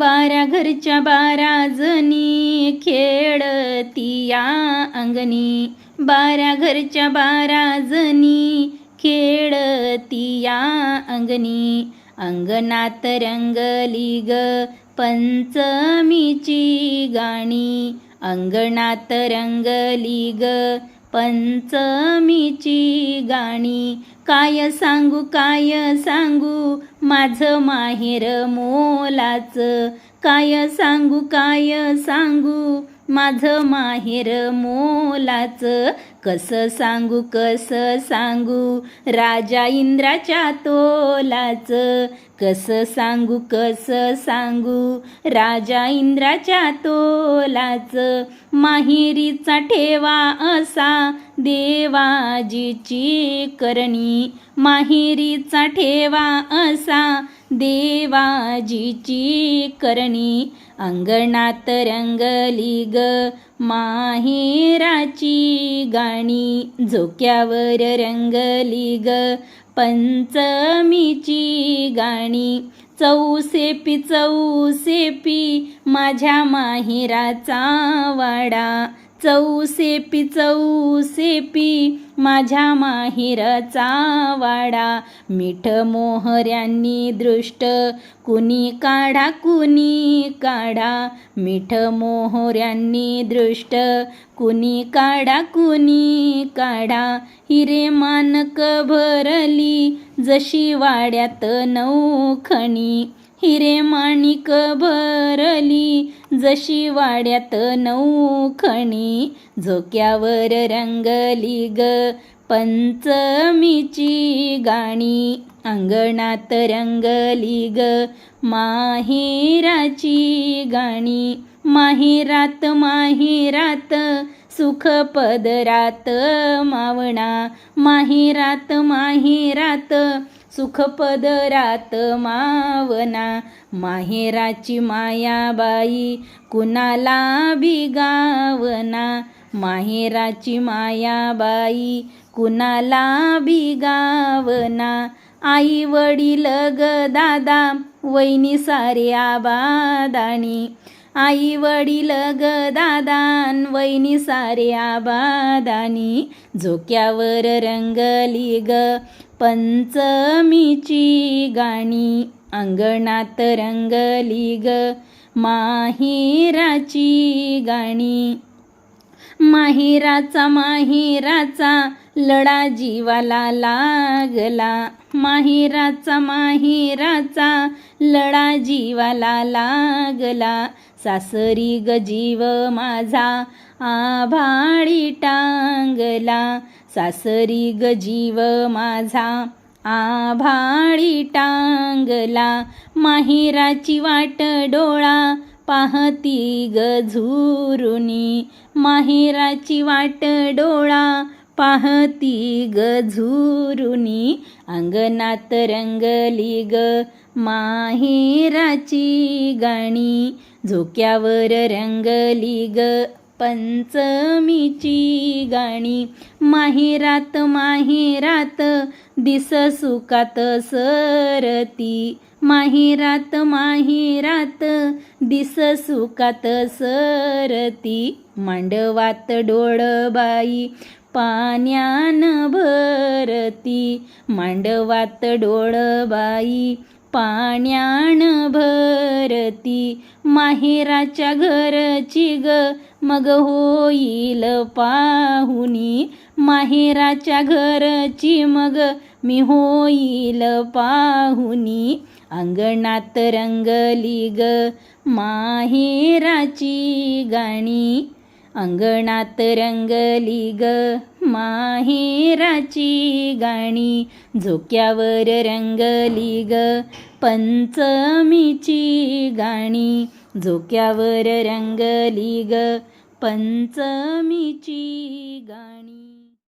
बारा घरच्या बारा जणी खेळतिया अंगणी. बारा घरच्या बारा जणी खेळतिया अंगणी. अंगणात रंगली ग पंचमीची गाणी. अंगणात रंगली ग पंचमीची गाणी. काय सांगू काय सांगू? माझं माहेर मोलाचं. काय सांगू काय सांगू? माझं माहेर मोलाचं. कसं सांगू कसं सांगू? राजा इंद्राच्या तोलाचं. कसं सांगू कसं सांगू? राजा इंद्राच्या तोलाचं. माहेरीचा ठेवा असा देवाजीची करणी. माहेरीचा ठेवा असा देवाजीची करणी अंगणात रंगली ग. माहेराची गाणी झोक्यावर रंगली ग. पंचमीची गाणी चौसेपी चौसेपी माझ्या माहेराचा वाडा. चौसेपी चौसेपी माझ्या माहेरचा वाडा. मीठ मोहऱ्यांनी दृष्ट कुणी काढा कुणी काढा. मीठ मोहऱ्यांनी दृष्ट कुणी काढा कुणी काढा. हिरे मानक भरली जशी वाड्यात नऊ खणी. हिरे माणिक भरली जशी वाड्यात नऊखणी झोक्यावर रंगली ग पंचमीची गाणी. अंगणात रंगली ग माहेराची गाणी. माहेरात माहेरात सुख पदरात मावणा. माहेरात माहेरात सुखपदरात मावना माहेराची मायाबाई कुणाला बिगावना माहेराची मायाबाई कुणाला बिगावना आई वडील ग दादा वैनी सारे आबादाणी आई वडील ग दादान वैनी सारे आबादानी झोक्यावर रंगली ग पंचमीची गाणी अंगणात रंगली ग माहिराची गाणी. माहिराचा माहिराचा लढा जीवाला लागला. माहिराचा माहिराचा लढा जीवाला लागला. सासरी ग जीव माझा आभाळी टांगला. सासरी ग जीव माझा आभाळी टांगला. माहिराची वाट डोळा पाहती गझुरुनी झुरुनी. माहेराची वाट डोळा पाहती गझुरुनी झुरुनी. अंगणात रंगली ग माहेराची गाणी. झोक्यावर रंगली ग पंचमीची गाणी. माहेरात माहेरात दिस सुकात सरती. माहिरात माहिरात दिस सुकात सरती. मांडवात डोळबाई पाण्यान भरती. मांडवात डोळबाई पाण्यान भरती. माहेराच्या घरची ग मग होईल पाहुनी माहेराच्या घरची मग मी होईल पाहुनी अंगणात रंगली ग माहेराची गाणी. अंगणात रंगली ग माहेराची गाणी. झोक्यावर रंगली ग पंचमीची गाणी. झोक्यावर रंगली ग पंचमीची गाणी.